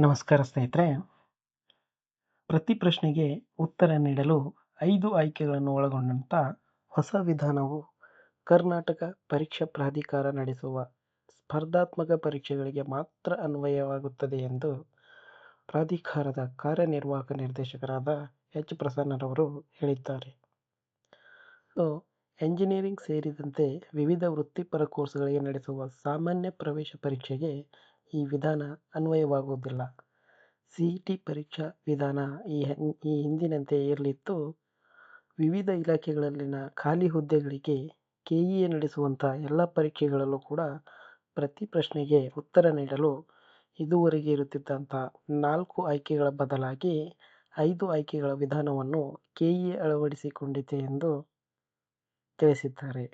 ನಮಸ್ಕಾರ ಸ್ನೇಹಿತರೆ. ಪ್ರತಿ ಪ್ರಶ್ನೆಗೆ ಉತ್ತರ ನೀಡಲು ಐದು ಆಯ್ಕೆಗಳನ್ನು ಒಳಗೊಂಡಂಥ ಹೊಸ ವಿಧಾನವು ಕರ್ನಾಟಕ ಪರೀಕ್ಷಾ ಪ್ರಾಧಿಕಾರ ನಡೆಸುವ ಸ್ಪರ್ಧಾತ್ಮಕ ಪರೀಕ್ಷೆಗಳಿಗೆ ಮಾತ್ರ ಅನ್ವಯವಾಗುತ್ತದೆ ಎಂದು ಪ್ರಾಧಿಕಾರದ ಕಾರ್ಯನಿರ್ವಾಹಕ ನಿರ್ದೇಶಕರಾದ ಎಚ್. ಪ್ರಸನ್ನರವರು ಹೇಳಿದ್ದಾರೆ. ಸೊ ಎಂಜಿನಿಯರಿಂಗ್ ಸೇರಿದಂತೆ ವಿವಿಧ ವೃತ್ತಿಪರ ಕೋರ್ಸ್ಗಳಿಗೆ ನಡೆಸುವ ಸಾಮಾನ್ಯ ಪ್ರವೇಶ ಪರೀಕ್ಷೆಗೆ ಈ ವಿಧಾನ ಅನ್ವಯವಾಗುವುದಿಲ್ಲ. ಸಿ ಇ ಟಿ ಪರೀಕ್ಷಾ ವಿಧಾನ ಈ ಈ ಹಿಂದಿನಂತೆ ಇರಲಿತ್ತು. ವಿವಿಧ ಇಲಾಖೆಗಳಲ್ಲಿನ ಖಾಲಿ ಹುದ್ದೆಗಳಿಗೆ ಕೆ ಇ ಎ ನಡೆಸುವಂಥ ಎಲ್ಲ ಪರೀಕ್ಷೆಗಳಲ್ಲೂ ಕೂಡ ಪ್ರತಿ ಪ್ರಶ್ನೆಗೆ ಉತ್ತರ ನೀಡಲು ಇದುವರೆಗೆ ಇರುತ್ತಿದ್ದಂಥ ನಾಲ್ಕು ಆಯ್ಕೆಗಳ ಬದಲಾಗಿ ಐದು ಆಯ್ಕೆಗಳ ವಿಧಾನವನ್ನು ಕೆ ಇ ಎ ಅಳವಡಿಸಿಕೊಂಡಿದೆ ಎಂದು ತಿಳಿಸಿದ್ದಾರೆ.